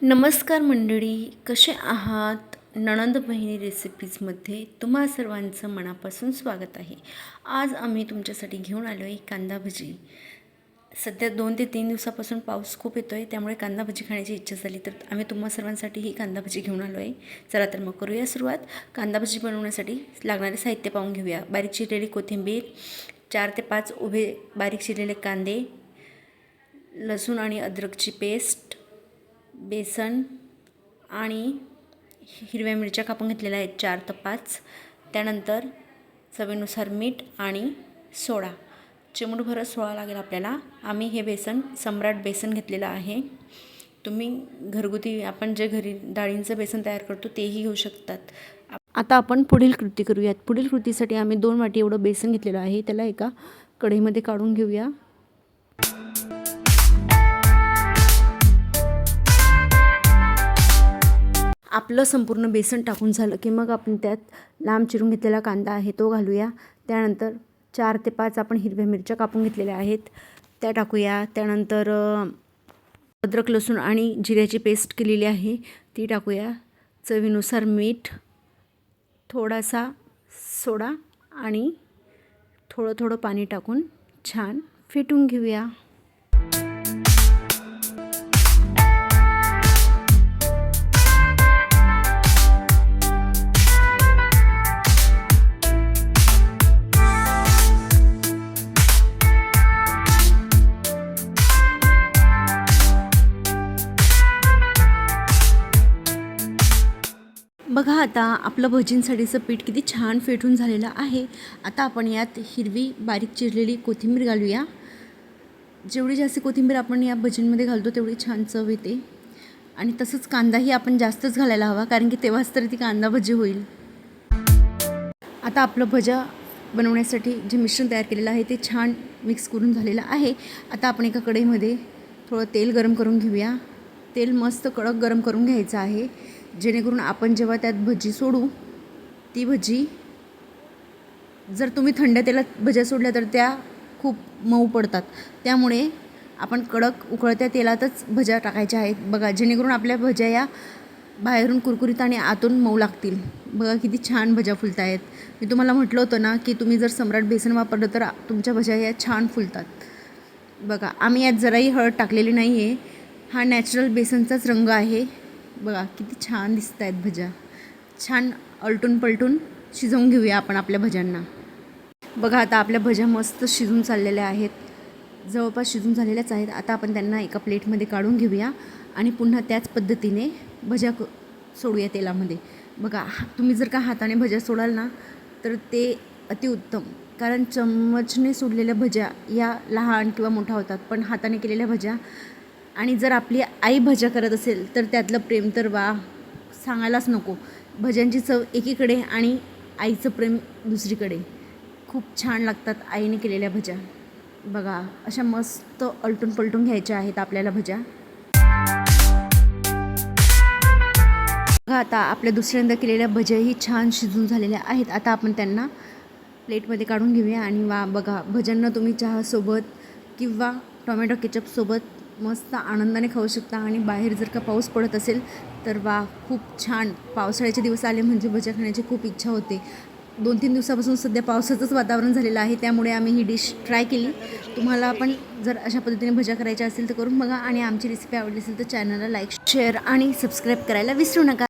नमस्कार मंडळी कसे आहात? नणंद बहिणी रेसिपीजमध्ये तुम्हा सर्वांचं मनापासून स्वागत आहे. आज आम्ही तुमच्यासाठी घेऊन आलो आहे कांदा भजी. सध्या दोन ते तीन दिवसापासून पाऊस खूप येतो आहे त्यामुळे कांदा भजी खाण्याची इच्छा झाली तर आम्ही तुम्हा सर्वांसाठी ही कांदा भजी घेऊन आलो आहे चला तर मग करूया सुरुवात. कांदा भजी बनवण्यासाठी लागणारे साहित्य पाहून घेऊया. बारीक चिरलेली कोथिंबीर चार ते पाच उभे बारीक चिरलेले कांदे लसूण आणि अद्रकची पेस्ट बेसन आणि हिरव्या मिरच्या कापून घेतलेल्या आहेत चार ते पाच. त्यानंतर चवीनुसार मीठ आणि सोडा. चिमूटभर सोळा लागेल आपल्याला. आम्ही हे बेसन सम्राट बेसन घेतलेलं आहे. तुम्ही घरगुती आपण जे घरी डाळींचं बेसन तयार करतो तेही घेऊ शकतात. आता आपण पुढील कृती करूयात. पुढील कृतीसाठी आम्ही दोन वाटी एवढं बेसन घेतलेलं आहे. त्याला एका कढईमध्ये काढून घेऊया. आपलं संपूर्ण बेसन टाकून झालं की मग आपण त्यात लांब चिरून घेतलेला कांदा आहे तो घालूया. त्यानंतर चार ते पाच आपण हिरव्या मिरच्या कापून घेतलेल्या आहेत. त्या टाकूया. त्यानंतर अद्रक लसूण आणि जिऱ्याची पेस्ट केलेली आहे. ती टाकूया. चवीनुसार मीठ थोडासा सोडा आणि थोडं थोडं पाणी टाकून छान फेटून घेऊया. बघा आता आपलं भजींसाठीचं पीठ किती छान फेटून झालेलं आहे. आता आपण यात हिरवी बारीक चिरलेली कोथिंबीर घालूया. जेवढी जास्त कोथिंबीर आपण या भजींमध्ये घालतो तेवढी छान चव येते. आणि तसंच कांदाही आपण जास्तच घालायला हवा कारण की तेव्हाच तर ती कांदा भजी होईल. आता आपलं भजा बनवण्यासाठी जे मिश्रण तयार केलेलं आहे ते छान मिक्स करून झालेलं आहे. आता आपण एका कढईमध्ये थोडं तेल गरम करून घेऊया. तेल मस्त कडक गरम करून घ्यायचं आहे. जेणेकरून आपण जेव्हा त्यात भजी सोडू ती भजी जर तुम्ही थंड तेलात भज्या सोडल्या तर त्या खूप मऊ पडतात. त्यामुळे आपण कडक उकळत्या तेलातच भज्या टाकायच्या आहेत. बघा जेणेकरून आपल्या भज्या या बाहेरून कुरकुरीत आणि आतून मऊ लागतील. बघा किती छान भज्या फुलत आहेत मी तुम्हाला म्हटलं होतं ना की तुम्ही जर सम्राट बेसन वापरलं तर तुमच्या भज्या या छान फुलतात. बघा आम्ही यात जराही हळद टाकलेली नाही आहे हा नॅचरल बेसनचाच रंग आहे. बघा किती छान दिसत आहेत भज्या. छान अलटून पलटून शिजवून घेऊया आपण आपल्या भज्यांना. बघा आता आपल्या भज्या मस्त शिजून चाललेल्या आहेत. जवळपास शिजून झालेल्याच आहेत. आता आपण त्यांना एका प्लेटमध्ये काढून घेऊया आणि पुन्हा त्याच पद्धतीने भज्या क सोडूया तेलामध्ये. बघा तुम्ही जर का हाताने भज्या सोडाल ना तर ते अतिउत्तम कारण चम्मचने सोडलेल्या भज्या या लहान किंवा मोठ्या होतात पण हाताने केलेल्या भज्या आणि जर आपली आई भज्या करत असेल तर त्यातलं प्रेम तर वा सांगायलाच नको. भज्यांची चव एकीकडे आणि आईचं प्रेम दुसरीकडे. खूप छान लागतात आईने केलेल्या भज्या. बघा अशा मस्त अलटून पलटून घ्यायच्या आहेत आपल्याला भज्या. बघा आता आपल्या दुसऱ्यांदा केलेल्या भज्याही छान शिजून झालेल्या आहेत. आता आपण त्यांना प्लेटमध्ये काढून घेऊया आणि वा बघा भज्यांना तुम्ही चहासोबत किंवा टोमॅटो केचपसोबत मस्त आनंदाने खाऊ शकता आणि बाहेर जर का पाऊस पडत असेल तर वा खूप छान. पावसाळ्याचे दिवस आले म्हणजे भज्या खाण्याची खूप इच्छा होते. दोन तीन दिवसापासून सध्या पावसाचंच वातावरण झालेलं आहे त्यामुळे आम्ही ही डिश ट्राय केली. तुम्हाला पण जर अशा पद्धतीने भज्या करायच्या असेल तर करून बघा आणि आमची रेसिपी आवडली असेल तर चॅनलला लाईक शेअर आणि सबस्क्राईब करायला विसरू नका.